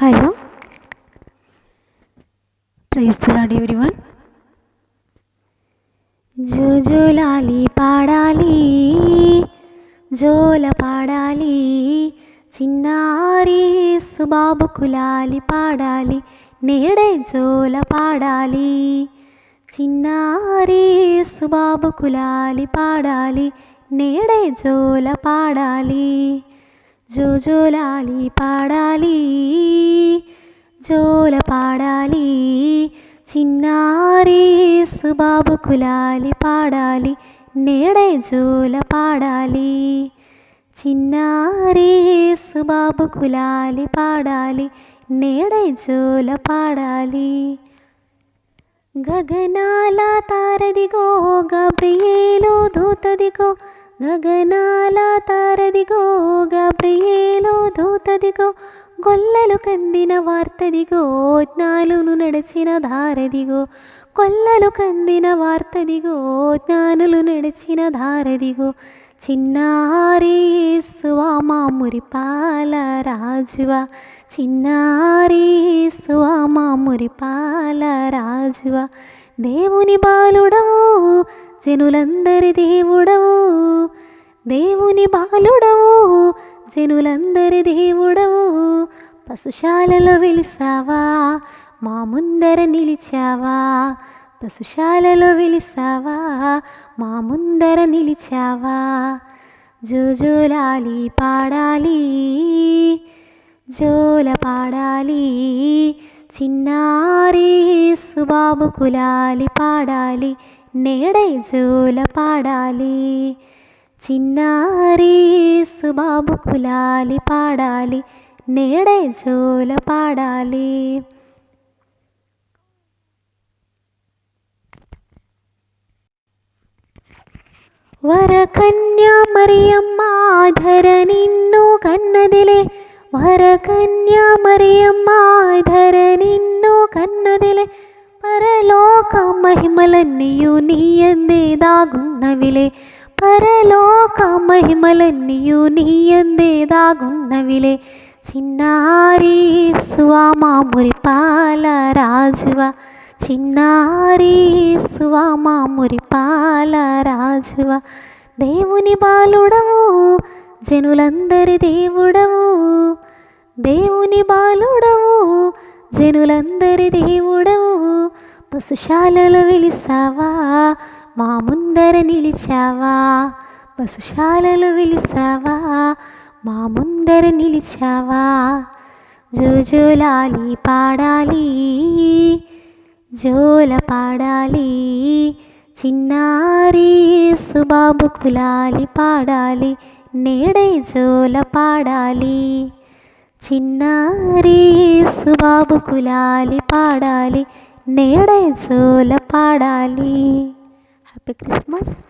Hello. Praise lord everyone. జోజోలాలి పాడాలి జోల పాడాలి చిన్నారి సుబాబు కులాలి పాడాలి నేడే జోల పాడాలి చిన్నారి సుబాబు కులాలి పాడాలి నేడే జోల పాడాలి. జోజోలాలి పాడాలి జోల పాడాలి చిన్నారి సుబాబు కులాలి పాడాలి నేడే జోల పాడాలి చిన్నారి సుబాబు కులాలి పాడాలి నేడే జోల పాడాలి. గగనాల తారదిగో గబ్రియేలు దూతదిగో గగనాల తారదిగో గబ్రియేలు దూతదిగో గొల్లలు కందిన వార్తదిగో జ్ఞానులు నడిచిన దారదిగో కొల్లలు కందిన వార్తదిగో జ్ఞానులు నడిచిన దారదిగో చిన్నారీసువా సువామా మురిపాల రాజువా చిన్నారీసువా మా మురిపాల రాజువా దేవుని బాలుడవు జనులందరి దేవుడవు దేవుని బాలుడవు జనులందరి దేవుడవు. పశుశాలలో వెలిసావా మా ముందర నిలిచావా? పశుశాలలో వెలిసావా మా ముందర నిలిచావా? జోజోలాలి పాడాలి జోల పాడాలి చిన్నారి సుబాబు కులాలి పాడాలి. నేడే జోల పాడాలి చిన్నారి సుబాబు కులాలి పాడాలి నేడే జోల పాడాలి వరకన్యా మరియమ్మ ధర నిన్ను కన్నదిలే వరకన్యా మరియమ్మ ధర నిన్ను కన్నదిలే పరలోక మహిమలన్నీయు నీయందే దాగున్నవిలే పరలోక మహిమలన్నీయు నీయందే దాగున్నవిలే చిన్నారి సువామా పాల రాజువా. చిన్నారి సువామా పాల రాజువా. దేవుని బాలుడవు జనులందరి దేవుడవు. దేవుని బాలుడవు జనులందరి దేవుడవు. పశుశాలలో వెలిసావా? మా ముందర నిలిచావా? పశుశాలలో వెలిసావా? మా ముందర నిలిచావా? జోజోలాలి పాడాలి జోల పాడాలి చిన్నారి సుబాబు కులాలి పాడాలి నేడే జోల పాడాలి. చిన్నారి సుబాబు కులాలి పాడాలి నేడే జోల పాడాలి. Happy Christmas